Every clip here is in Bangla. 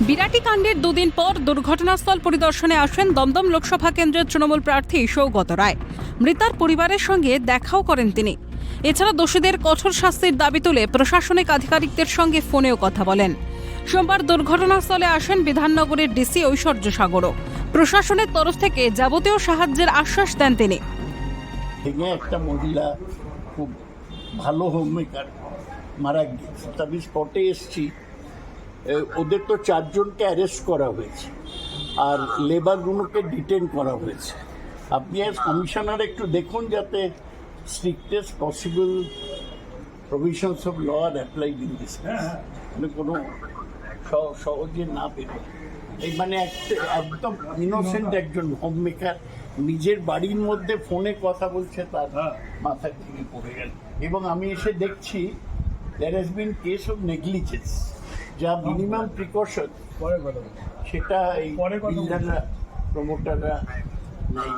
বিরাটি কাণ্ডের দুদিন পর দুর্ঘটনাস্থল পরিদর্শনে আসেন দমদম লোকসভা কেন্দ্রের তৃণমূল প্রার্থী সৌগত রায়। মৃতার পরিবারের সঙ্গে দেখাও করেন তিনি। এছাড়া দোষীদের কঠোর শাস্তির দাবি তুলে প্রশাসনিক আধিকারিকদের সঙ্গে ফোনেও কথা বলেন। সোমবার দুর্ঘটনাস্থলে আসেন বিধাননগরের ডিসি ঐশ্বর্য সাগরও। প্রশাসনের তরফ থেকে যাবতীয় সাহায্যের আশ্বাস দেন তিনি। একটা মহিলা খুব ভালো হোম মেকার মারা গিয়েছে। আমি স্পটে এসছি। ওদের তো চারজনকে অ্যারেস্ট করা হয়েছে। আর লেবারগুলোকে ডিটেন করা হয়েছে। আপনি অ্যাজ কমিশনার একটু দেখুন যাতে strictest possible provisions of law are applied in this মানে কোনো সহজে না বেরোয় এই মানে একদম ইনোসেন্ট একজন হোম মেকার নিজের বাড়ির মধ্যে ফোনে কথা বলছে তার মাথা থেকে পড়ে গেল। এবং আমি এসে দেখছি there has been case of negligence যা মিনিমাম প্রিকশন। সেটা এই। বিল্ডাররা প্রমোটাররা নাই।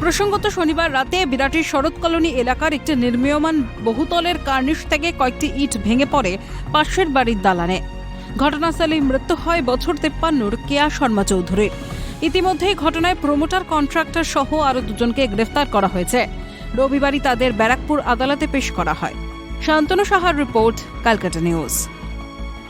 প্রসঙ্গত শনিবার রাতে বিরাটির শরৎ কলোনি এলাকার একটি নির্মীয়মান বহুতলের কার্নিশ থেকে কয়েকটি ইট ভেঙে পড়ে পাশের বাড়ির দালানে। ঘটনাস্থলেই মৃত্যু হয় বছর তেপ্পান্নর কেয়া শর্মা চৌধুরীর। ইতিমধ্যেই ঘটনায় প্রমোটার কন্ট্রাক্টর সহ আরও দুজনকে গ্রেফতার করা হয়েছে। রবিবারই তাদের ব্যারাকপুর আদালতে পেশ করা হয়। শান্তনু সাহার রিপোর্ট ক্যালকাটা নিউজ